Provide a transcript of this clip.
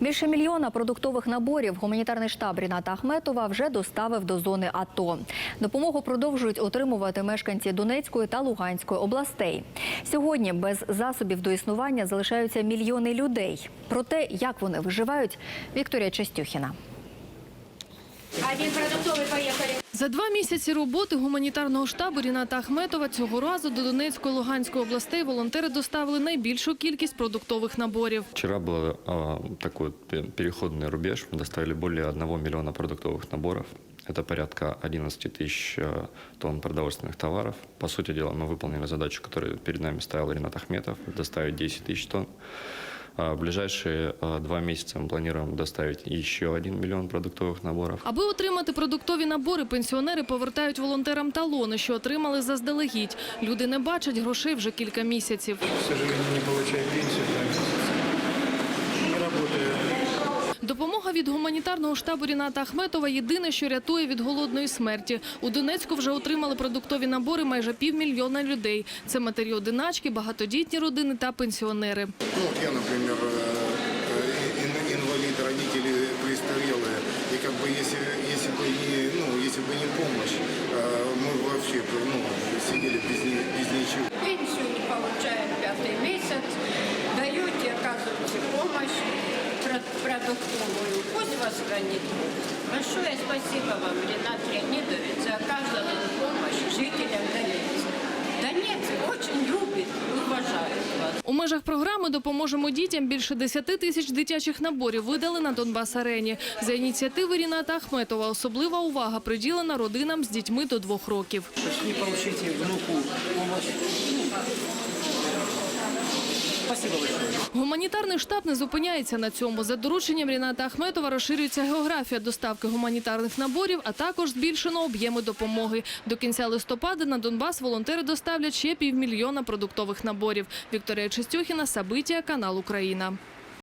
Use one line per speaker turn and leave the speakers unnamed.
Більше мільйона продуктових наборів гуманітарний штаб Ріната Ахметова вже доставив до зони АТО. Допомогу продовжують отримувати мешканці Донецької та Луганської областей. Сьогодні без засобів до існування залишаються мільйони людей. Про те, як вони виживають, Вікторія Чистюхіна.
Один продуктовий поехали.
За два місяці роботи гуманітарного штабу Ріната Ахметова цього разу до Донецької Луганської областей волонтери доставили найбільшу кількість продуктових наборів.
Вчера был а, такой вот пе- переходный рубеж. Мы доставили более 1 миллиона продуктовых наборов. Это порядка 11 тысяч а, тонн продовольственных товаров. По сути дела, мы выполнили задачу, которую перед нами ставил Ренат Ахметов, доставить 10 тысяч тонн. В ближайшие два месяца мы планируем доставить еще один миллион продуктовых наборов.
Аби отримати продуктові набори, пенсіонери повертають волонтерам талони, що отримали заздалегідь. Люди не бачать грошей вже кілька місяців.
к сожалению, не получаю пенсию. Не работаю.
Допомога від гуманітарного штабу Ріната Ахметова єдине, що рятує від голодної смерті. У Донецьку вже отримали продуктові набори майже півмільйона людей. Це матері одиначки, багатодітні родини та пенсіонери.
Ну, вот я, например, э, э, ин- инвалид, родители престарелые. И как бы если, если бы не, ну, если бы не помощь, э, мы бы вообще ну,
продуктовую. Пусть вас хранит Бог. Большое спасибо вам, Ренат Леонидович, за оказанную помощь жителям Донецка. Донецк очень любит и уважает вас.
У межах програми допоможемо дітям більше 10 тисяч дитячих наборів видали на Донбас арені. За ініціативи Ріната Ахметова особлива увага приділена родинам з дітьми до двох років.
Пришли получить внуку помощь.
Гуманітарний штаб не зупиняється на цьому. За дорученням Ріната Ахметова розширюється географія доставки гуманітарних наборів, а також збільшено об'єми допомоги. До кінця листопада на Донбас волонтери доставлять ще півмільйона продуктових наборів. Вікторія Чистюхіна, Сабитія, канал Україна.